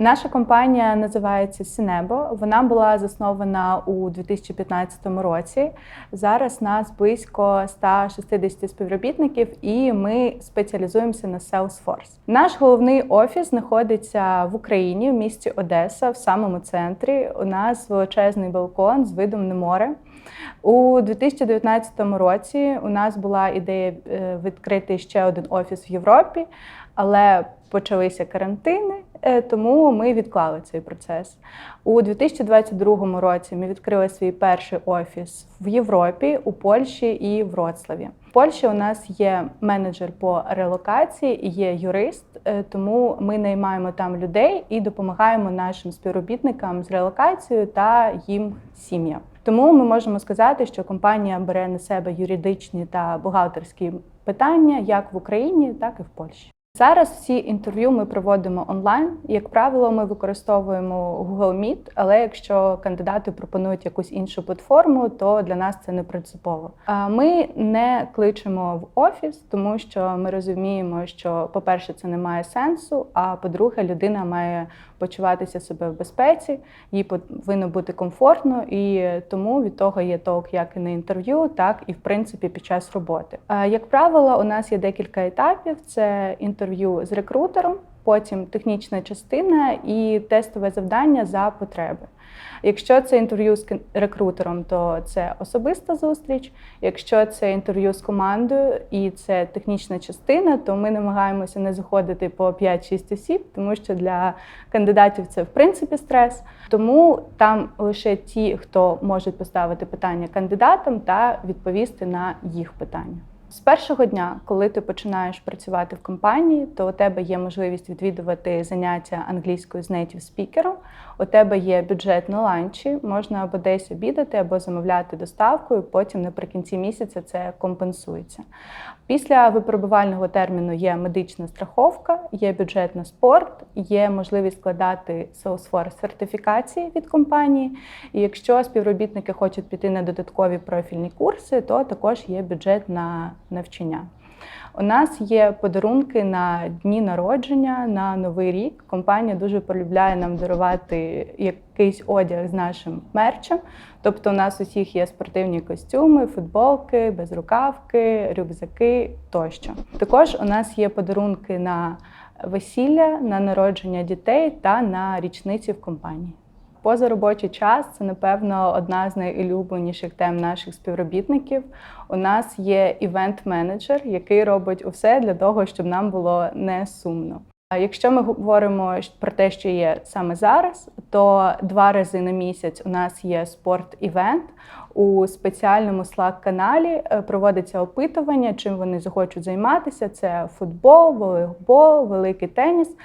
Наша компанія називається Сінебо. Вона була заснована у 2015 році. Зараз нас близько 160 співробітників, і ми спеціалізуємося на Salesforce. Наш головний офіс знаходиться в Україні, в місті Одеса, в самому центрі. У нас величезний балкон з видом на море. У 2019 році у нас була ідея е, відкрити ще один офіс в Європі, але почалися карантини, тому ми відклали цей процес. У 2022 році ми відкрили свій перший офіс в Європі, у Польщі і в Вроцлаві. В Польщі у нас є менеджер по релокації, є юрист, е, тому ми наймаємо там людей і допомагаємо нашим співробітникам з релокацією та їм сім'ям. Тому ми можемо сказати, що компанія бере на себе юридичні та бухгалтерські питання як в Україні, так і в Польщі. Зараз всі інтерв'ю ми проводимо онлайн. Як правило, ми використовуємо Google Meet, але якщо кандидати пропонують якусь іншу платформу, то для нас це не принципово. Ми не кличемо в офіс, тому що ми розуміємо, що, по-перше, це не має сенсу. А по-друге, людина має почуватися себе в безпеці, їй повинно бути комфортно, і тому від того є толк як і на інтерв'ю, так і в принципі під час роботи. Як правило, у нас є декілька етапів: це інтерв'ю з рекрутером, потім технічна частина і тестове завдання за потреби. Якщо це інтерв'ю з рекрутером, то це особиста зустріч. Якщо це інтерв'ю з командою і це технічна частина, то ми намагаємося не заходити по 5-6 осіб, тому що для кандидатів це в принципі стрес. Тому там лише ті, хто можуть поставити питання кандидатам та відповісти на їх питання. З першого дня, коли ти починаєш працювати в компанії, то у тебе є можливість відвідувати заняття англійською з нейтів спікером. У тебе є бюджет на ланчі, можна або десь обідати, або замовляти доставкою. Потім наприкінці місяця це компенсується. Після випробувального терміну є медична страховка, є бюджет на спорт, є можливість складати Salesforce сертифікації від компанії. І якщо співробітники хочуть піти на додаткові профільні курси, то також є бюджет на навчання. У нас є подарунки на дні народження, на новий рік. Компанія дуже полюбляє нам дарувати якийсь одяг з нашим мерчем. Тобто, у нас усіх є спортивні костюми, футболки, безрукавки, рюкзаки тощо. Також у нас є подарунки на весілля, на народження дітей та на річниці в компанії. Позаробочий час це, напевно, одна з найулюбленіших тем наших співробітників. У нас є івент-менеджер, який робить усе для того, щоб нам було не сумно. А якщо ми говоримо про те, що є саме зараз, то два рази на місяць у нас є спорт-івент. У спеціальному Slack-каналі е, проводиться опитування, чим вони захочуть займатися. Це футбол, волейбол, великий теніс.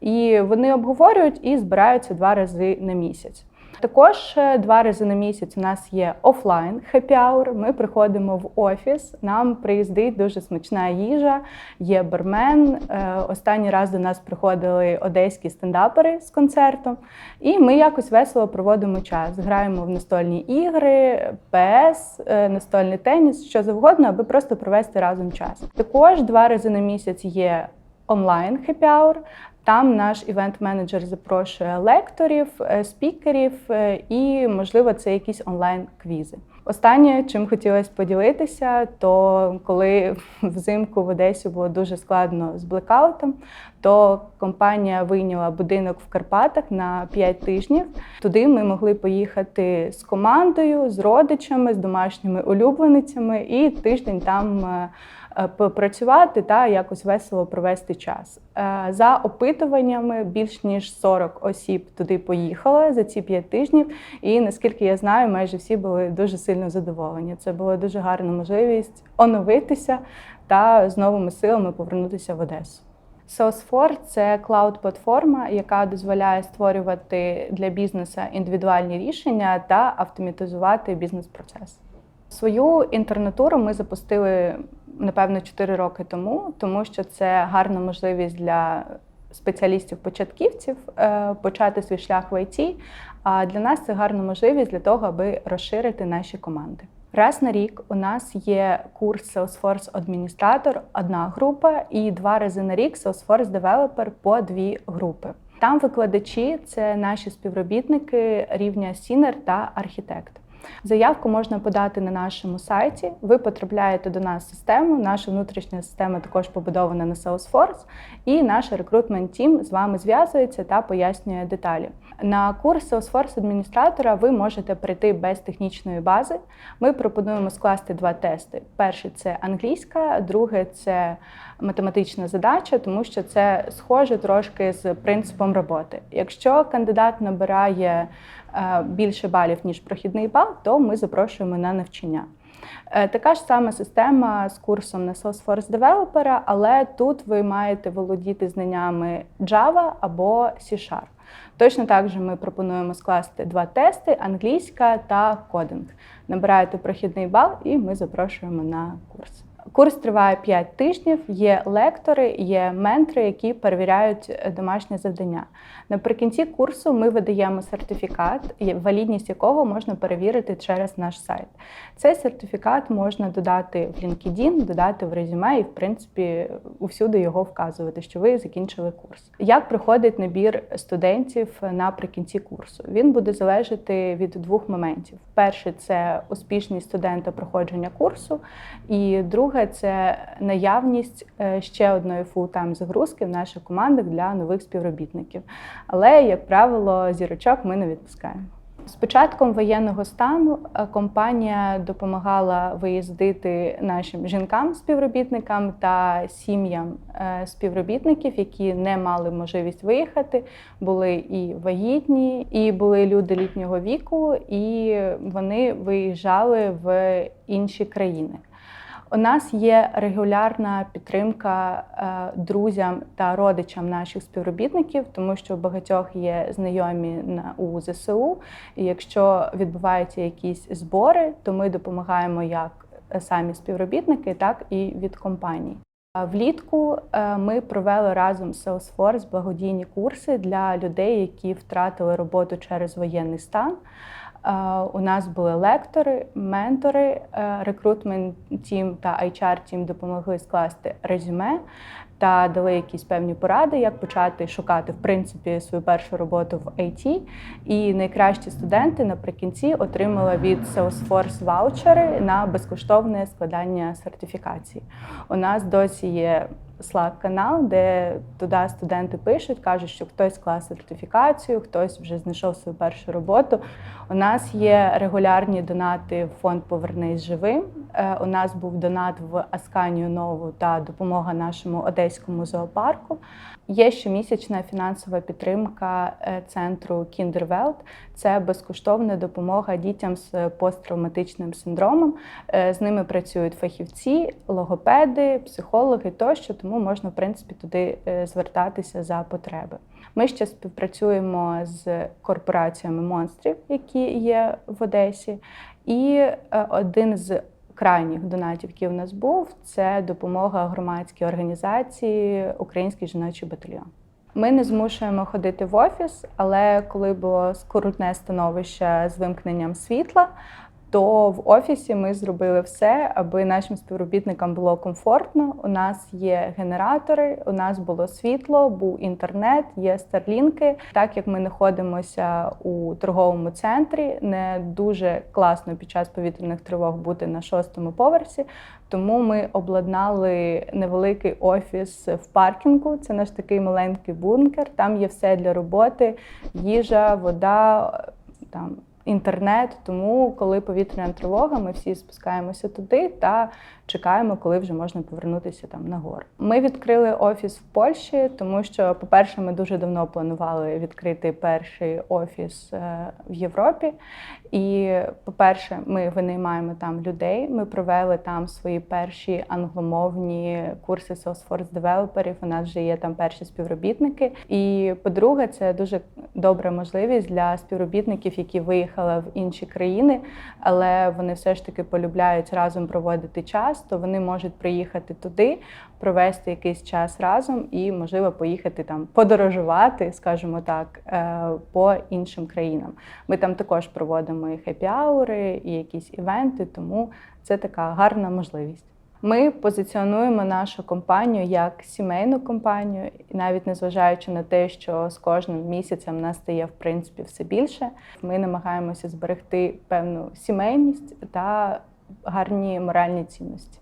І вони обговорюють і збираються два рази на місяць. Також е, два рази на місяць у нас є офлайн хеппі-аур. Ми приходимо в офіс, нам приїздить дуже смачна їжа, є бармен. Е, останній раз до нас приходили одеські стендапери з концертом, і ми якось весело проводимо час. Граємо в настольні ігри, ПС, е, настольний теніс, що завгодно, аби просто провести разом час. Також два рази на місяць є онлайн хеппі-аур. Там наш івент-менеджер запрошує лекторів, е, спікерів е, і, можливо, це якісь онлайн-квізи. Останнє, чим хотілося поділитися, то коли взимку в Одесі було дуже складно з блекаутом, то компанія вийняла будинок в Карпатах на 5 тижнів. Туди ми могли поїхати з командою, з родичами, з домашніми улюбленицями, і тиждень там е, Е, попрацювати та якось весело провести час. Е, за опитуваннями більш ніж 40 осіб туди поїхали за ці 5 тижнів, і наскільки я знаю, майже всі були дуже сильно задоволені. Це була дуже гарна можливість оновитися та з новими силами повернутися в Одесу. Salesforce – це клауд-платформа, яка дозволяє створювати для бізнесу індивідуальні рішення та автоматизувати бізнес-процес. Свою інтернатуру ми запустили напевно 4 роки тому, тому що це гарна можливість для спеціалістів-початківців е, почати свій шлях в ІТ. А для нас це гарна можливість для того, аби розширити наші команди. Раз на рік у нас є курс Salesforce адміністратор, одна група, і два рази на рік Salesforce Developer по дві групи. Там викладачі це наші співробітники рівня сінер та архітект. Заявку можна подати на нашому сайті. Ви потрапляєте до нас в систему. Наша внутрішня система також побудована на Salesforce, і наш рекрутмент тім з вами зв'язується та пояснює деталі. На курс Salesforce адміністратора ви можете прийти без технічної бази. Ми пропонуємо скласти два тести: перший це англійська, друге це математична задача, тому що це схоже трошки з принципом роботи. Якщо кандидат набирає більше балів ніж прохідний бал, то ми запрошуємо на навчання. Е, Така ж сама система з курсом на Salesforce Developer, але тут ви маєте володіти знаннями Java або C-Sharp. Точно так же ми пропонуємо скласти два тести: англійська та кодинг. Набираєте прохідний бал, і ми запрошуємо на курс. Курс триває 5 тижнів. Є лектори, є ментори, які перевіряють е, домашнє завдання. Наприкінці курсу ми видаємо сертифікат, валідність якого можна перевірити через наш сайт. Цей сертифікат можна додати в LinkedIn, додати в резюме і, в принципі, усюди його вказувати, що ви закінчили курс. Як проходить набір студентів наприкінці курсу? Він буде залежати від двох моментів: перший це успішність студента проходження курсу, і друге це наявність е, ще одної фултайм загрузки в наших командах для нових співробітників. Але, як правило, зірочок ми не відпускаємо. З початком воєнного стану е, компанія допомагала виїздити нашим жінкам-співробітникам та сім'ям е, співробітників, які не мали можливість виїхати. Були і вагітні, і були люди літнього віку, і вони виїжджали в інші країни. У нас є регулярна підтримка е, друзям та родичам наших співробітників, тому що багатьох є знайомі на у ЗСУ. І якщо відбуваються якісь збори, то ми допомагаємо як самі співробітники, так і від компаній. Влітку е, ми провели разом з Salesforce благодійні курси для людей, які втратили роботу через воєнний стан. Е, У нас були лектори, ментори, е, рекрутмент тім та HR тім допомогли скласти резюме та дали якісь певні поради, як почати шукати в принципі свою першу роботу в IT. І найкращі студенти наприкінці отримали від Salesforce ваучери на безкоштовне складання сертифікації. У нас досі є Slack канал, де туди студенти пишуть, кажуть, що хтось склав сертифікацію, хтось вже знайшов свою першу роботу. У нас є регулярні донати в фонд Повернись живим. Е, У нас був донат в Асканію Нову та допомога нашому одеському зоопарку. Є щомісячна фінансова підтримка е, центру Kinderwelt. Це безкоштовна допомога дітям з посттравматичним синдромом. Е, З ними працюють фахівці, логопеди, психологи тощо, тому можна в принципі туди е, звертатися за потреби. Ми ще співпрацюємо з корпораціями монстрів, які є в Одесі. І один з крайніх донатів, який у нас був, це допомога громадській організації Український жіночий батальйон. Ми не змушуємо ходити в офіс, але коли було скрутне становище з вимкненням світла, то в офісі ми зробили все, аби нашим співробітникам було комфортно. У нас є генератори, у нас було світло, був інтернет, є старлінки. Так як ми знаходимося у торговому центрі, не дуже класно під час повітряних тривог бути на шостому поверсі. Тому ми обладнали невеликий офіс в паркінгу. Це наш такий маленький бункер. Там є все для роботи: їжа, вода, там інтернет. Тому, коли повітряна тривога, ми всі спускаємося туди та чекаємо, коли вже можна повернутися там на гору. Ми відкрили офіс в Польщі, тому що, по-перше, ми дуже давно планували відкрити перший офіс е, в Європі. І, по-перше, ми винаймаємо там людей. Ми провели там свої перші англомовні курси Salesforce девелоперів. У нас вже є там перші співробітники. І по-друге, це дуже добра можливість для співробітників, які виїхали в інші країни, але вони все ж таки полюбляють разом проводити час, то вони можуть приїхати туди, провести якийсь час разом і, можливо, поїхати там подорожувати, скажімо так, е, по іншим країнам. Ми там також проводимо і хеппі-аури, і якісь івенти, тому це така гарна можливість. Ми позиціонуємо нашу компанію як сімейну компанію, і навіть незважаючи на те, що з кожним місяцем нас стає в принципі все більше. Ми намагаємося зберегти певну сімейність та гарні моральні цінності.